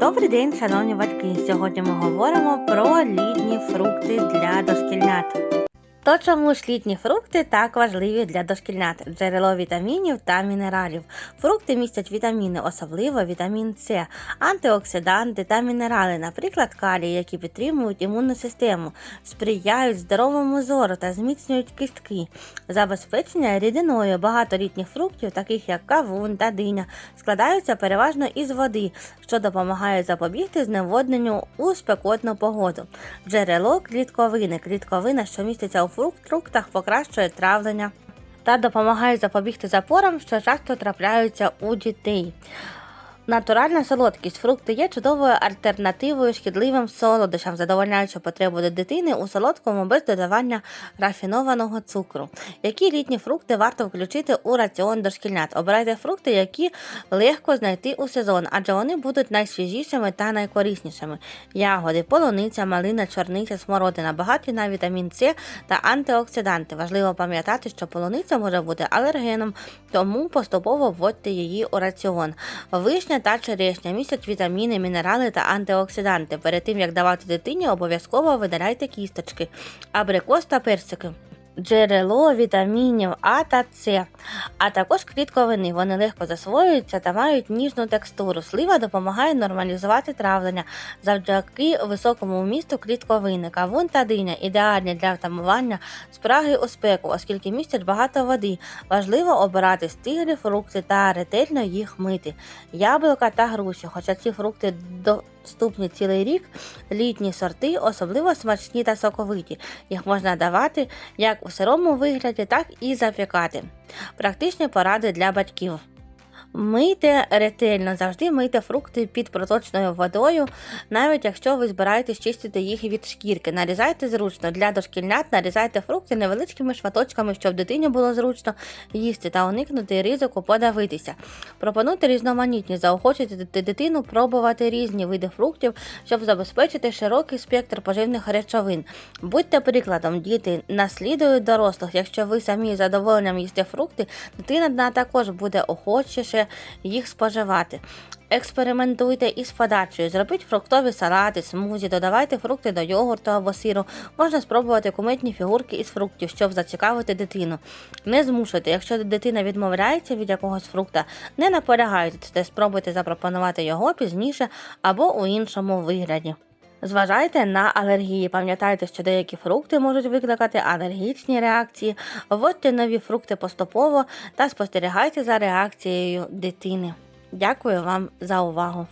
Добрий день, шановні батьки! Сьогодні ми говоримо про літні фрукти для дошкільнят. То чому ж літні фрукти так важливі для дошкільнят? Джерело вітамінів та мінералів. Фрукти містять вітаміни, особливо вітамін С, антиоксиданти та мінерали, наприклад, калій, які підтримують імунну систему, сприяють здоровому зору та зміцнюють кістки. Забезпечення рідиною багато літніх фруктів, таких як кавун та диня, складаються переважно із води, що допомагає запобігти зневодненню у спекотну погоду. Джерело клітковини. Клітковина, що міститься у фруктах, покращує травлення та допомагає запобігти запорам, що часто трапляються у дітей. Натуральна солодкість. Фрукти є чудовою альтернативою шкідливим солодощам, задовольняючи потребу до дитини у солодкому без додавання рафінованого цукру. Які літні фрукти варто включити у раціон дошкільнят? Обирайте фрукти, які легко знайти у сезон, адже вони будуть найсвіжішими та найкориснішими. Ягоди, полуниця, малина, чорниця, смородина, багаті на вітамін С та антиоксиданти. Важливо пам'ятати, що полуниця може бути алергеном, тому поступово вводьте її у раціон. Вишня та черешня містять вітаміни, мінерали та антиоксиданти. Перед тим як давати дитині, обов'язково видаляйте кісточки, абрикос та персики. Джерело вітамінів А та С, а також клітковини. Вони легко засвоюються та мають ніжну текстуру. Слива допомагає нормалізувати травлення завдяки високому вмісту клітковини. Кавун та диня ідеальні для втамування спраги у спеку, оскільки містять багато води. Важливо обирати стиглі фрукти та ретельно їх мити. Яблука та груші, хоча ці фрукти доступні цілий рік, літні сорти особливо смачні та соковиті. Їх можна давати як у сирому вигляді, так і запікати. Практичні поради для батьків. Мийте ретельно, завжди мийте фрукти під проточною водою, навіть якщо ви збираєтесь чистити їх від шкірки. Нарізайте зручно. Для дошкільнят нарізайте фрукти невеличкими шматочками, щоб дитині було зручно їсти та уникнути ризику подавитися. Пропонуйте різноманітні, заохочуйте дитину пробувати різні види фруктів, щоб забезпечити широкий спектр поживних речовин. Будьте прикладом, діти наслідують дорослих. Якщо ви самі задоволенням їсте фрукти, дитина також буде охочіше їх споживати. Експериментуйте із подачею, зробіть фруктові салати, смузі, додавайте фрукти до йогурту або сиру. Можна спробувати куметні фігурки із фруктів, щоб зацікавити дитину. Не змушуйте, якщо дитина відмовляється від якогось фрукта, не наполягайте, спробуйте запропонувати його пізніше або у іншому вигляді. Зважайте на алергії. Пам'ятайте, що деякі фрукти можуть викликати алергічні реакції. Вводьте нові фрукти поступово та спостерігайте за реакцією дитини. Дякую вам за увагу!